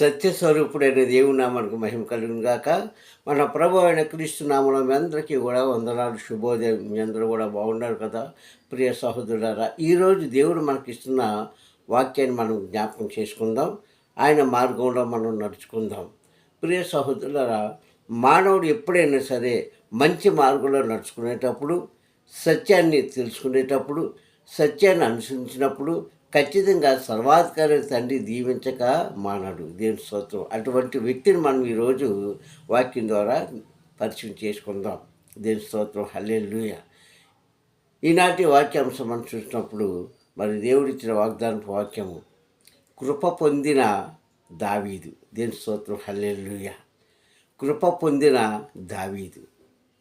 సత్యస్వరూపుడైన దేవుని నామానికి మహిమ కలుగును గాక. మన ప్రభు అయిన క్రీస్తు నామంలో మీ అందరికీ కూడా వందనాలు శుభోదయం. మీ అందరూ కూడా బాగున్నారు కదా? ప్రియ సహోదరులారా ఈరోజు దేవుడు మనకి ఇస్తున్న వాక్యాన్ని మనం జ్ఞాపకం చేసుకుందాం. ఆయన మార్గంలో మనం నడుచుకుందాం. ప్రియ సహోదరులారా మానవుడు ఎప్పుడైనా సరే మంచి మార్గంలో నడుచుకునేటప్పుడు సత్యాన్ని తెలుసుకునేటప్పుడు సత్యాన్ని అనుసరించినప్పుడు ఖచ్చితంగా సర్వాధికారి తండ్రి దీవించక మానడు. దేని స్తోత్రం. అటువంటి వ్యక్తిని మనం ఈరోజు వాక్యం ద్వారా పరిచయం చేసుకుందాం. దేని స్తోత్రం. హల్లెలూయ. ఈనాటి వాక్యాంశం మనం చూసినప్పుడు మరి దేవుడిచ్చిన వాగ్దానపు వాక్యము కృప పొందిన దావీదు. దేని స్తోత్రం. హల్లెలూయ. కృప పొందిన దావీదు.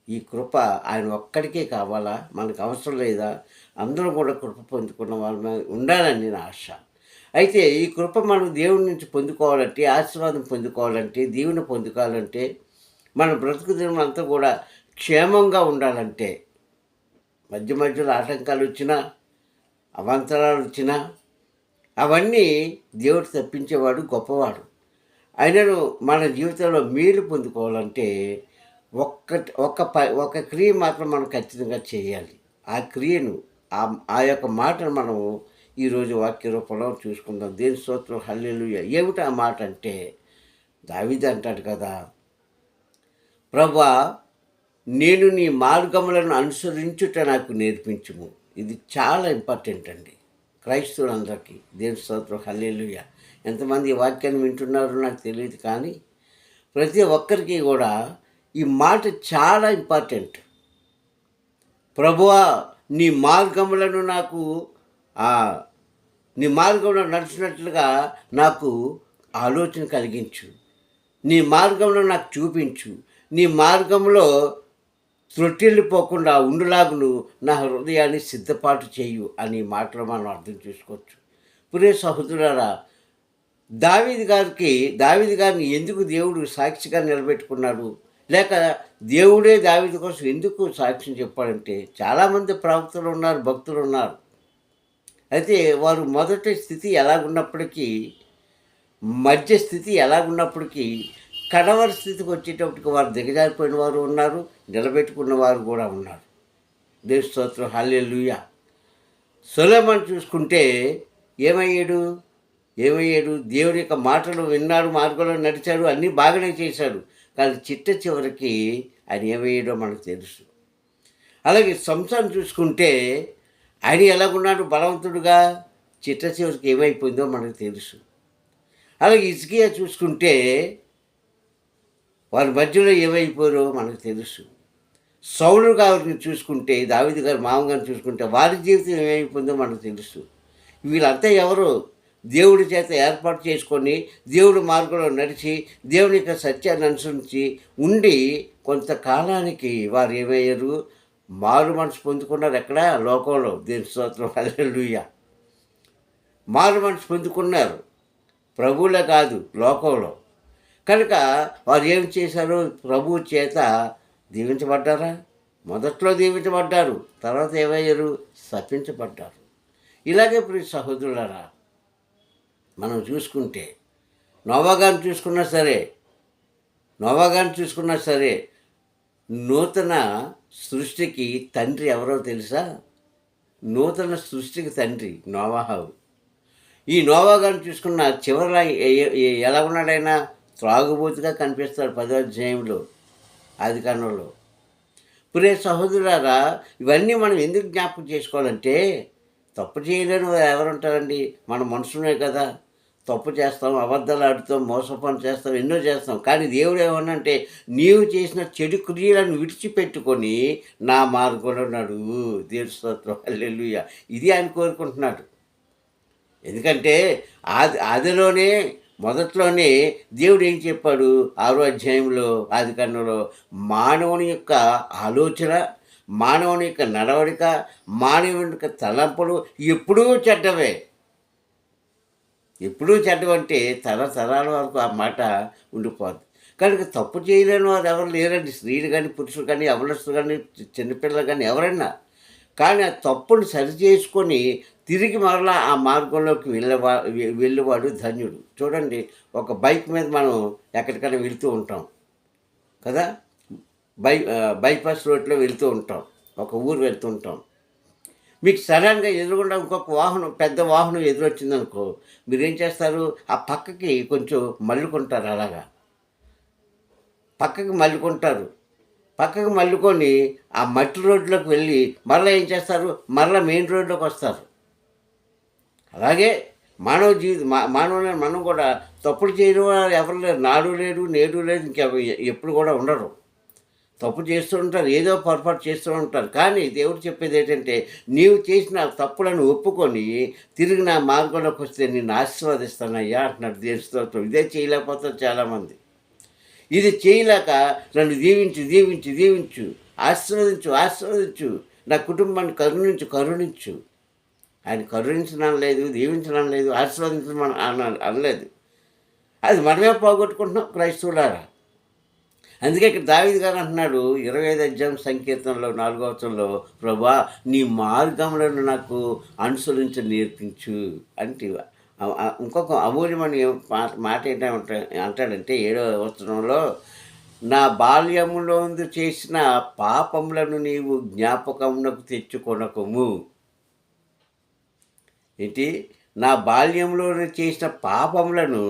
ఈ కృప ఆయన ఒక్కడికే కావాలా? మనకు అవసరం లేదా? అందరూ కూడా కృప పొందుకున్న వాళ్ళ ఉండాలని నా ఆశ. అయితే ఈ కృప మనం దేవుడి నుంచి పొందుకోవాలంటే ఆశీర్వాదం పొందుకోవాలంటే దీవెన పొందుకోవాలంటే మన బ్రతుకు దినం అంతా కూడా క్షేమంగా ఉండాలంటే మధ్య మధ్యలో ఆటంకాలు వచ్చినా అవాంతరాలు వచ్చినా అవన్నీ దేవుడు తప్పించేవాడు గొప్పవాడు. ఆయనను మన జీవితంలో మేలు పొందుకోవాలంటే ఒక్క ఒక ప ఒక క్రియ మాత్రం మనం ఖచ్చితంగా చేయాలి. ఆ క్రియను ఆ ఆ యొక్క మాటను మనము ఈరోజు వాక్య రూపంలో చూసుకుందాం. దేని స్తోత్రం? హల్లెలు ఏమిటి ఆ మాట అంటే దావిది అంటాడు కదా ప్రభా నేను నీ మార్గములను అనుసరించుట నాకు నేర్పించుము. ఇది చాలా ఇంపార్టెంట్ అండి. క్రైస్తవులందరికీ దేని స్తోత్రం? హల్లెలుయ. ఎంతమంది ఈ వాక్యాన్ని వింటున్నారో నాకు తెలియదు కానీ ప్రతి ఒక్కరికి కూడా ఈ మాట చాలా ఇంపార్టెంట్. ప్రభువా నీ మార్గములను నాకు నీ మార్గంలో నడిచినట్లుగా నాకు ఆలోచన కలిగించు. నీ మార్గంలో నాకు చూపించు. నీ మార్గంలో త్రొట్టిల్లిపోకుండా ఉండులాగును నా హృదయాన్ని సిద్ధపాటు చేయు అని మాటలు మనం అర్థం చేసుకోవచ్చు. పురే సహోదరులారా దావీది గారికి దావీది గారిని ఎందుకు దేవుడు సాక్షిగా నిలబెట్టుకున్నాడు? లేక దేవుడే దావిది కోసం ఎందుకు సాక్ష్యం చెప్పాడంటే చాలామంది ప్రవక్తలు ఉన్నారు భక్తులు ఉన్నారు. అయితే వారు మొదటి స్థితి ఎలాగున్నప్పటికీ మధ్య స్థితి ఎలాగున్నప్పటికీ కడవర స్థితికి వచ్చేటప్పటికి వారు దిగజారిపోయిన వారు ఉన్నారు నిలబెట్టుకున్న వారు కూడా ఉన్నారు. దేవస్తోత్రం స్తోత్రం లూయా సులేమని చూసుకుంటే ఏమయ్యాడు? ఏమయ్యాడు? దేవుడి యొక్క మాటలు విన్నాడు మార్గంలో నడిచాడు అన్నీ బాగానే చేశాడు. కానీ చిట్ట చివరికి ఆయన ఏమయ్యాడో మనకు తెలుసు. అలాగే సంసారం చూసుకుంటే ఆయన ఎలాగున్నాడు? బలవంతుడుగా? చిట్ట చివరికి ఏమైపోయిందో మనకు తెలుసు. అలాగే ఇసుకియా చూసుకుంటే వారి మధ్యలో ఏమైపోయారో మనకు తెలుసు. సౌలు గారిని చూసుకుంటే దావిది గారు మామగారిని చూసుకుంటే వారి జీవితం ఏమైపోయిందో మనకు తెలుసు. వీళ్ళంతా ఎవరు? దేవుడి చేత ఏర్పాటు చేసుకొని దేవుడి మార్గంలో నడిచి దేవుని యొక్క సత్యాన్ని అనుసరించి ఉండి కొంతకాలానికి వారు ఏమయ్యారు? మారు మనసు పొందుకున్నారు ఎక్కడ? లోకంలో. దేని స్తోత్రం. హల్లెలూయా. మారు మనసు పొందుకున్నారు. ప్రభువులే కాదు లోకంలో. కనుక వారు ఏం చేశారు? ప్రభువు చేత దీవించబడ్డారా? మొదట్లో దీవించబడ్డారు. తర్వాత ఏమయ్యారు? శపించబడ్డారు. ఇలాగే ప్రియ సహోదరులరా మనం చూసుకుంటే నోవాగాన్ని చూసుకున్నా సరే నోవాగాన్ని చూసుకున్నా సరే నూతన సృష్టికి తండ్రి ఎవరో తెలుసా? నూతన సృష్టికి తండ్రి నోవాహావు ఈ నోవాగాన్ని చూసుకున్న చివరిలో ఏ- ఎలా ఉన్నాడైనా? త్రాగుబోతుగా కనిపిస్తాడు పదో అధ్యాయంలో ఆది కాలంలో ప్రియ సహోదరులారా ఇవన్నీ మనం ఎందుకు జ్ఞాపకం చేసుకోవాలంటే తప్పు చేయలేని వారు ఎవరు ఉంటారండి మన మనుషులే కదా. తప్పు చేస్తాం అబద్ధాలు ఆడుతాం మోసపని చేస్తాం ఎన్నో చేస్తాం. కానీ దేవుడు ఏమన్నంటే నీవు చేసిన చెడు క్రియలను విడిచిపెట్టుకొని నా మార్గంలో నడువు దేవుడి స్తోత్రం. ఇది ఆయన కోరుకుంటున్నాడు. ఎందుకంటే ఆది ఆదిలోనే మొదట్లోనే దేవుడు ఏం చెప్పాడు? ఆరో అధ్యాయంలో ఆది కన్నులో మానవుని యొక్క ఆలోచన మానవుని యొక్క నడవడిక మానవుని యొక్క తలంపులు ఎప్పుడూ చెడ్డవే. ఎప్పుడూ చెడ్డవంటే తరతరాల వరకు ఆ మాట ఉండిపోద్ది. కనుక తప్పు చేయలేని వారు ఎవరు లేరండి. స్త్రీలు కానీ పురుషులు కానీ అవలస్తులు కానీ చిన్నపిల్లలు కానీ ఎవరైనా. కానీ ఆ తప్పును సరి చేసుకొని తిరిగి మరలా ఆ మార్గంలోకి వెళ్ళవా వెళ్ళేవాడు ధన్యుడు. చూడండి ఒక బైక్ మీద మనం ఎక్కడికైనా వెళ్తూ ఉంటాం కదా? బై బైపాస్ రోడ్లో వెళ్తూ ఉంటాం. ఒక ఊరు వెళ్తూ ఉంటాం. మీకు సడన్గా ఎదురుగుండా ఇంకొక వాహనం పెద్ద వాహనం ఎదురొచ్చిందనుకో మీరేం చేస్తారు? ఆ పక్కకి కొంచెం మల్లుకుంటారు అలాగా. పక్కకి మల్లుకుంటారు పక్కకి మల్లుకొని ఆ మట్టి రోడ్లోకి వెళ్ళి మరలా ఏం చేస్తారు? మరలా మెయిన్ రోడ్లోకి వస్తారు. అలాగే మానవ జీవిత మానవుని మనం కూడా తప్పుడు చేయడం ఎవరు లేరు. నాడు లేడు నేడు లేదు ఇంకా ఎప్పుడు కూడా ఉండరు. తప్పు చేస్తూ ఉంటారు ఏదో పొరపాటు చేస్తూ ఉంటారు. కానీ దేవుడు చెప్పేది ఏంటంటే నీవు చేసిన తప్పులను ఒప్పుకొని తిరిగి నా మార్గంలోకి వస్తే నేను ఆశీర్వదిస్తానయ్యా అంటున్నాడు దేవుడితో ఇదే చేయలేకపోతారు చాలామంది. ఇది చేయలేక నన్ను దీవించు దీవించు దీవించు. ఆశీర్వదించు ఆశీర్వదించు. నా కుటుంబాన్ని కరుణించు కరుణించు. ఆయన కరుణించడం లేదు దీవించడం లేదు ఆశీర్వదించడం అనలేదు. అది మనమే పోగొట్టుకుంటున్నాం క్రైస్తవులారా. అందుకే ఇక్కడ దావిది గారు అంటున్నాడు ఇరవై ఐదు అధ్యాయం సంకీర్తనలో నాలుగో ప్రభా నీ మార్గములను నాకు అనుసరించ నేర్పించు అంటే. ఇంకొక అమూల్యమని మాట ఏంటంటే అంటాడంటే ఏడో వచనంలో నా బాల్యములో చేసిన పాపములను నీవు జ్ఞాపకమునకు తెచ్చుకొనకము. ఏంటి? నా బాల్యంలో చేసిన పాపములను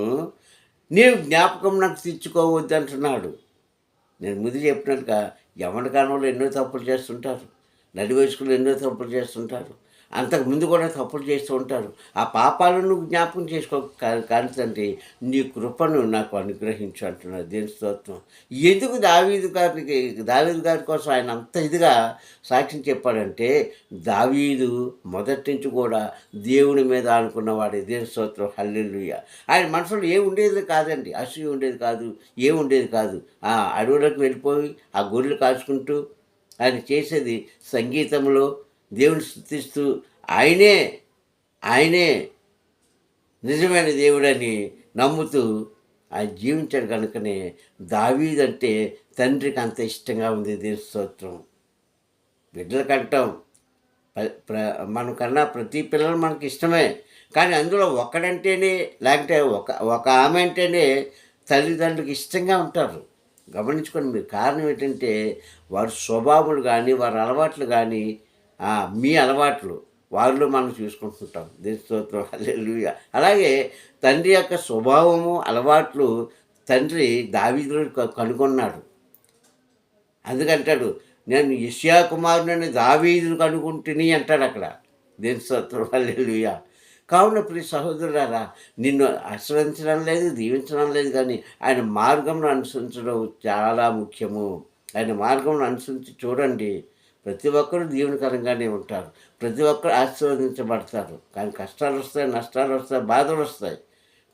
నీవు జ్ఞాపకం నాకు తెచ్చుకోవద్దు అంటున్నాడు నేను ముందు చెప్పినట్టుగా యవన కాలంలో ఎన్నో తప్పులు చేస్తుంటారు. నడి వయసుకులు ఎన్నో తప్పులు చేస్తుంటారు. అంతకు ముందు కూడా తప్పులు చేస్తూ ఉంటారు. ఆ పాపాలను జ్ఞాపకం చేసుకో. కా- కానీ తండ్రి నీ కృపను నాకు అనుగ్రహించు అంటున్నారు దేని స్తోత్రం. ఎందుకు దావీదు గారికి దావీదు గారి కోసం ఆయన అంత ఇదిగా సాక్ష్యం చెప్పాడంటే దావీదు మొదటి నుంచి కూడా దేవుని మీద అనుకున్నవాడే దేని స్తోత్రం. హల్లెలుయ్య ఆయన మనసులో ఏ ఉండేది కాదండి. అసూయ ఉండేది కాదు ఏ ఉండేది కాదు. ఆ అడవులకు వెళ్ళిపోయి ఆ గొర్రెలు కాచుకుంటూ ఆయన చేసేది సంగీతంలో దేవుని స్థుతిస్తూ ఆయనే ఆయనే నిజమైన దేవుడని నమ్ముతూ ఆయన జీవించాడు కనుకనే దావీదంటే తండ్రికి అంత ఇష్టంగా ఉంది దేవుని స్తోత్రం. బిడ్డలకు అంటాం ప్ర- మనం కన్నా ప్రతి పిల్లలు మనకి ఇష్టమే. కానీ అందులో ఒకడంటేనే లేకపోతే ఒక ఒక ఆమె అంటేనే తల్లిదండ్రులకు ఇష్టంగా ఉంటారు. గమనించుకోండి మీరు కారణం ఏంటంటే వారి స్వభావాలు కానీ వారి అలవాట్లు కానీ మీ అలవాట్లు వారిలో మనం చూసుకుంటుంటాం. దేని స్తోత్రం. అలాగే తండ్రి యొక్క స్వభావము అలవాట్లు తండ్రి దావీదులో కనుగొన్నాడు. అందుకంటాడు నేను ఇషియా కుమారుని దావీదులు కనుగొంటుని అంటాడు అక్కడ. దేని స్తోత్రం. హల్లెలూయా. కావున ప్రియ సహోదరులారా నిన్ను ఆశ్రయించడం లేదు దీవించడం లేదు కానీ ఆయన మార్గంను అనుసరించడం చాలా ముఖ్యము. ఆయన మార్గంను అనుసరించి చూడండి. ప్రతి ఒక్కరు దీవెనకరంగానే ఉంటారు. ప్రతి ఒక్కరు ఆశీర్వదించబడతారు. కానీ కష్టాలు వస్తాయి నష్టాలు వస్తాయి బాధలు వస్తాయి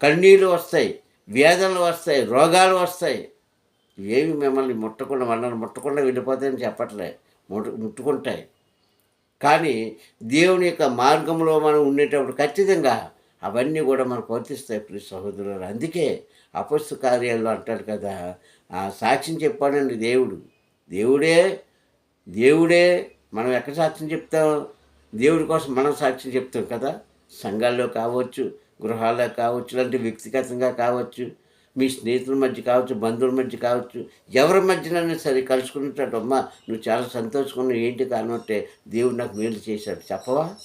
కన్నీళ్ళు వస్తాయి వేదనలు వస్తాయి రోగాలు వస్తాయి. ఏమి మిమ్మల్ని ముట్టకుండా మనల్ని ముట్టకుండా వెళ్ళిపోతాయని చెప్పట్లే. ముట్టు ముట్టుకుంటాయి. కానీ దేవుని యొక్క మార్గంలో మనం ఉండేటప్పుడు ఖచ్చితంగా అవన్నీ కూడా మనకు వర్తిస్తాయి ప్రియ సహోదరులు అందుకే అపస్తు కార్యాల్లో అంటాడు కదా. ఆ సాక్ష్యం చెప్పాడండి దేవుడు. దేవుడే దేవుడే మనం ఎక్కడ సాక్ష్యం చెప్తాం? దేవుడి కోసం మనం సాక్ష్యం చెప్తాం కదా? సంఘాల్లో కావచ్చు గృహాల్లో కావచ్చు లాంటి వ్యక్తిగతంగా కావచ్చు మీ స్నేహితుల మధ్య కావచ్చు బంధువుల మధ్య కావచ్చు ఎవరి మధ్యనైనా సరే కలుసుకున్నట్టు అమ్మా నువ్వు చాలా సంతోషంగా ఏంటి కారణం అంటే దేవుడు నాకు మేలు చేశాడు. చెప్పవా?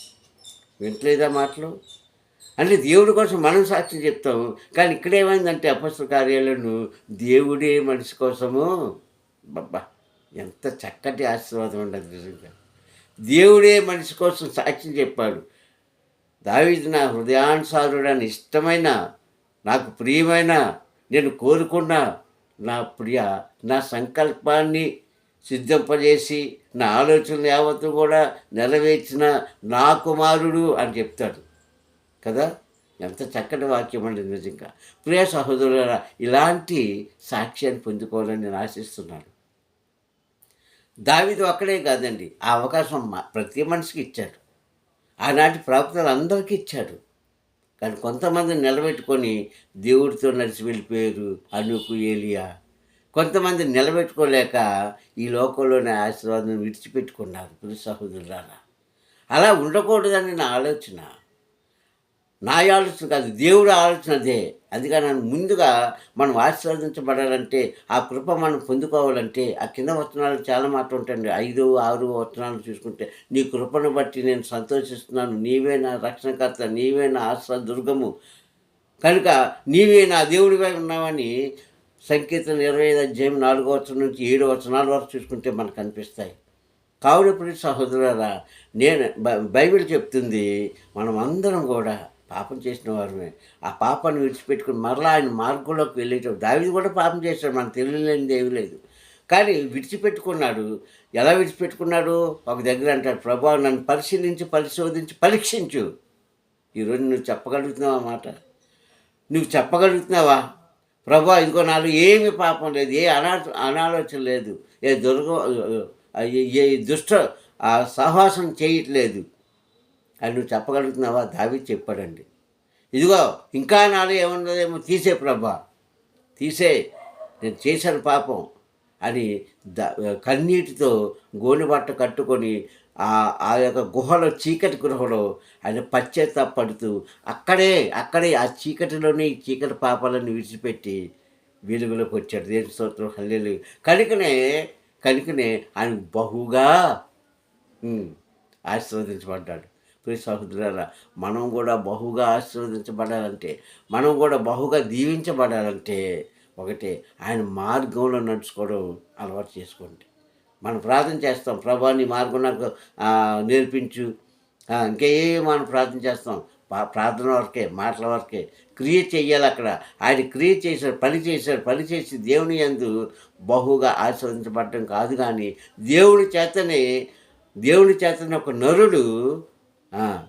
వింటలేదా మాటలు? అంటే దేవుడి కోసం మనం సాక్ష్యం చెప్తాము కానీ ఇక్కడ ఏమైందంటే అపస్త కార్యాలను దేవుడే మనిషి కోసము. బబ్బా. ఎంత చక్కటి ఆశీర్వాదం ఉండదు నిజంగా. దేవుడే మనిషి కోసం సాక్ష్యం చెప్పాడు. దావిది నా హృదయానుసారుడని ఇష్టమైన నాకు ప్రియమైన నేను కోరుకున్న నా ప్రియ నా సంకల్పాన్ని సిద్ధంపజేసి నా ఆలోచనలు యావత్తు కూడా నెరవేర్చిన నా కుమారుడు అని చెప్తాడు. కదా? ఎంత చక్కటి వాక్యం అండి నిజంగా. ప్రియ సహోదరుల ఇలాంటి సాక్ష్యాన్ని పొందుకోవాలని నేను ఆశిస్తున్నాను. దావిదు ఒక్కడే కాదండి. ఆ అవకాశం ప్రతి మనిషికి ఇచ్చాడు. ఆనాటి ప్రాప్తులు అందరికీ ఇచ్చాడు. కానీ కొంతమందిని నిలబెట్టుకొని దేవుడితో నడిచి వెళ్ళిపోయారు అనుకు ఏలియా. కొంతమంది నిలబెట్టుకోలేక ఈ లోకంలోనే ఆశీర్వాదం విడిచిపెట్టుకున్నారు పురు సహోదరులారా. అలా ఉండకూడదని నా ఆలోచన. నా ఆలోచన కాదు దేవుడు ఆలోచన అదే. అందుకని నన్ను ముందుగా మనం ఆశీర్వదించబడాలంటే ఆ కృప మనం పొందుకోవాలంటే ఆ కింద వచనాలు చాలా మాట ఉంటాయండి. ఐదు ఆరు వచనాలు చూసుకుంటే నీ కృపను బట్టి నేను సంతోషిస్తున్నాను. నీవే నా రక్షణకర్త నీవే నా ఆశ్ర దుర్గము. కనుక నీవే నా దేవుడిగా ఉన్నావని సంకీర్తన ఇరవై ఐదు అధ్యాయం నాలుగో వచనం నుంచి ఏడు వచనాల వరకు చూసుకుంటే మనకు అనిపిస్తాయి కావున ఇప్పుడు సహోదరులారా నేను బై- బైబిల్ చెప్తుంది మనం అందరం కూడా పాపం చేసిన వారమే. ఆ పాపాన్ని విడిచిపెట్టుకుని మరలా ఆయన మార్గంలోకి వెళ్ళేటప్పుడు దావిది కూడా పాపం చేశాడు. మనకు తెలియలేనిది ఏమీ లేదు. కానీ విడిచిపెట్టుకున్నాడు. ఎలా విడిచిపెట్టుకున్నాడు? ఒక దగ్గర అంటాడు ప్రభా నన్ను పరిశీలించి పరిశోధించి పరీక్షించు. ఈరోజు నువ్వు చెప్పగలుగుతున్నావా మాట? నువ్వు చెప్పగలుగుతున్నావా? ప్రభా ఇదిగో నాలో ఏమి పాపం లేదు ఏ అనా అనాలోచన లేదు ఏ దుర్గ ఏ- దుష్ట ఆ సహవాసం చేయట్లేదు. అని నువ్వు చెప్పగలుగుతున్నావా? దావి చెప్పాడండి. ఇదిగో ఇంకా నాలో ఏమన్నదేమో తీసే ప్రభా. తీసే నేను చేశాను పాపం అని ద కన్నీటితో గోనెబట్ట కట్టుకొని ఆ యొక్క గుహలో చీకటి గృహలో ఆయన పశ్చాత్తాపడుతూ అక్కడే అక్కడే ఆ చీకటిలోనే ఈ చీకటి పాపాలను విడిచిపెట్టి వెలుగులోకి వచ్చాడు. దేని స్తోత్రం. హల్లెలు కనుకనే కనుకనే ఆయన బహుగా ఆశీర్వదించబడ్డాడు. ప్రియ సహోదరులారా మనం కూడా బహుగా ఆశీర్వదించబడాలంటే మనం కూడా బహుగా దీవించబడాలంటే ఒకటి ఆయన మార్గంలో నడుచుకోవడం అలవాటు చేసుకోండి. మనం ప్రార్థన చేస్తాం ప్రభా నీ మార్గం నాకు నేర్పించు. ఇంకే మనం ప్రార్థన చేస్తాం ప్రార్థన వరకే మాటల వరకే క్రియ చెయ్యాలి అక్కడ. ఆయన క్రియ చేశాడు పని చేశాడు పని చేసి దేవుని యందు బహుగా ఆశీర్వదించబడటం కాదు కానీ దేవుని చేతనే దేవుని చేతనే ఒక నరుడు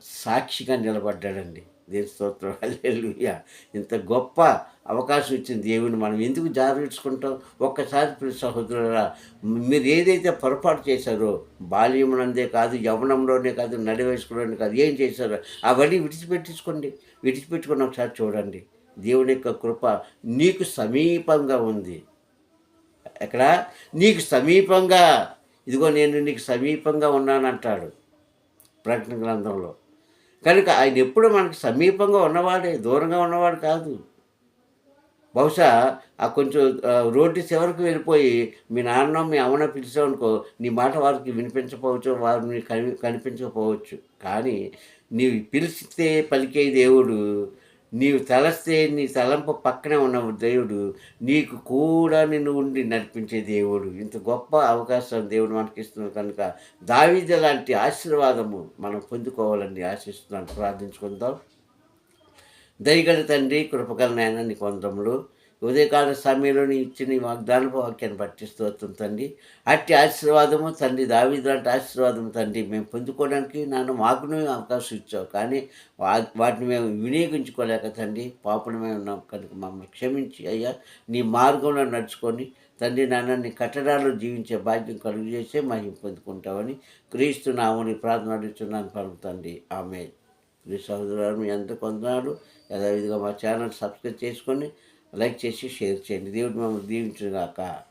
సాక్షిగా నిలబడ్డాడండి. దేని స్తోత్రం. హల్లెలూయా. ఇంత గొప్ప అవకాశం ఇచ్చింది దేవుని. మనం ఎందుకు జాగ్రత్తుకుంటాం ఒక్కసారి ప్రియ సహోదరురా మీరు ఏదైతే పొరపాటు చేశారో బాల్యమునందే కాదు యవనంలోనే కాదు నడివేసుకోవడం కాదు ఏం చేశారో అవన్నీ విడిచిపెట్టించుకోండి విడిచిపెట్టుకుని ఒకసారి చూడండి. దేవుని యొక్క కృప నీకు సమీపంగా ఉంది. ఎక్కడ? నీకు సమీపంగా. ఇదిగో నేను నీకు సమీపంగా ఉన్నానంటాడు. ప్రకటన గ్రంథంలో. కనుక ఆయన ఎప్పుడు మనకు సమీపంగా ఉన్నవాడే దూరంగా ఉన్నవాడు కాదు. బహుశా ఆ కొంచెం రోడ్డు చివరికి వెళ్ళిపోయి మీ నాన్న మీ అమ్మన పిలిచావనుకో నీ మాట వారికి వినిపించకపోవచ్చు వారిని కని కనిపించకపోవచ్చు. కానీ నీవు పిలిస్తే పలికే దేవుడు నీవు తలస్తే నీ తలంపు పక్కనే ఉన్న దేవుడు నీకు కూడా నిన్ను ఉండి నడిపించే దేవుడు. ఇంత గొప్ప అవకాశం దేవుడు మనకి ఇస్తున్నాడు కనుక దావిద లాంటి ఆశీర్వాదము మనం పొందుకోవాలని ఆశిస్తున్నాను. ప్రార్థించుకుందాం. దయగల తండ్రి కృపగల నాయన నీ కొందములు ఉదయకాల సమయంలో నీ ఇచ్చిన ఈ వాగ్దానపు వాక్యాన్ని పట్టిస్తూ వస్తుంది తండ్రి. అట్టి ఆశీర్వాదము తండ్రి దావీదు ఆశీర్వాదం ఆశీర్వాదము తండ్రి. మేము పొందుకోవడానికి నాన్న మాకును అవకాశం ఇచ్చావు. కానీ వా- వాటిని మేము వినియోగించుకోలేక తండ్రి పాపనమే ఉన్నాం. కనుక మమ్మల్ని క్షమించి అయ్యా నీ మార్గంలో నడుచుకొని తండ్రి నాన్నని కట్టడాల్లో జీవించే భాగ్యం కలుగు చేసే మహిమ పొందుకుంటామని క్రీస్తు నామని ప్రార్థన అడుగుతున్నాను పలుకుతండి ఆమె ప్రియ సహోదరు ఎంత కొందనాలు యథావిధిగా మా ఛానల్ సబ్స్క్రైబ్ చేసుకొని లైక్ చేసి షేర్ చేయండి. దేవుడు మమ్మల్ని దీవించుగాక